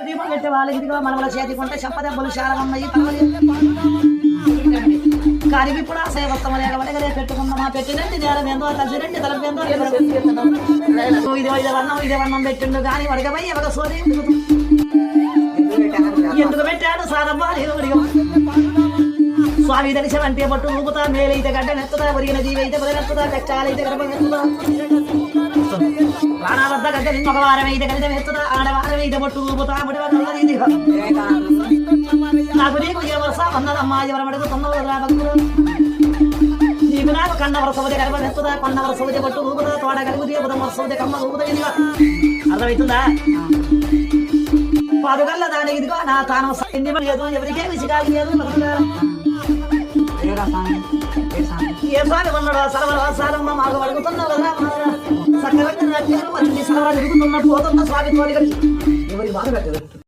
దీపం పెట్టే వాళ్ళకి ఇదిగో మనవల చేతి కొంటే చెప్పదెబ్బలు శారమన్నాయి కానీ ఇప్పుడు ఆ సేవత్వం లేకపోతే పెట్టుకున్నామా పెట్టినండి నేల ఏందో కలిసిరండి తలపు ఏందో ఇదే ఇదే వన్నం ఇదే వన్నం పెట్టిండు కానీ వడగబోయి ఎవగ సోది ఎందుకు పెట్టాడు సారమ్మ దేవుడిగా స్వామి దర్శనం అంటే పట్టు ఊపుతా మేలైతే గడ్డ నెత్తుతా ఒరిగిన జీవైతే బదనెత్తుతా కచ్చాలైతే గడప నెత్తుతా ప్రాణాబద్ధ గడ్డ మగవారం అయితే గడ్డ నెత్తుతా ఆడవారం అయితే పట్టు ఊపుతా నాకు నీకు ఏ వరుస ఉన్నదమ్మా ఎవరు అడుగుతున్నావు భక్తులు నీకు నాకు కన్న వరసవది గడప కన్న వరసవది పట్టు ఊపుతా తోడ గడుగుది బుధం వరసవది కమ్మ ఊపుతా అర్థమవుతుందా పాదుగల్ల దాని ఇదిగో నా తాను ఎన్ని లేదు ఎవరికే చికాకు లేదు ఏ స్వామి ఉన్నాడో సర్వరా సారమ్మ మాకు అడుగుతున్నావు కదా చక్కగా సర్వరా అడుగుతున్నట్టు పోతున్న స్వామి తోలి ఎవరికి బాధ పెట్టదు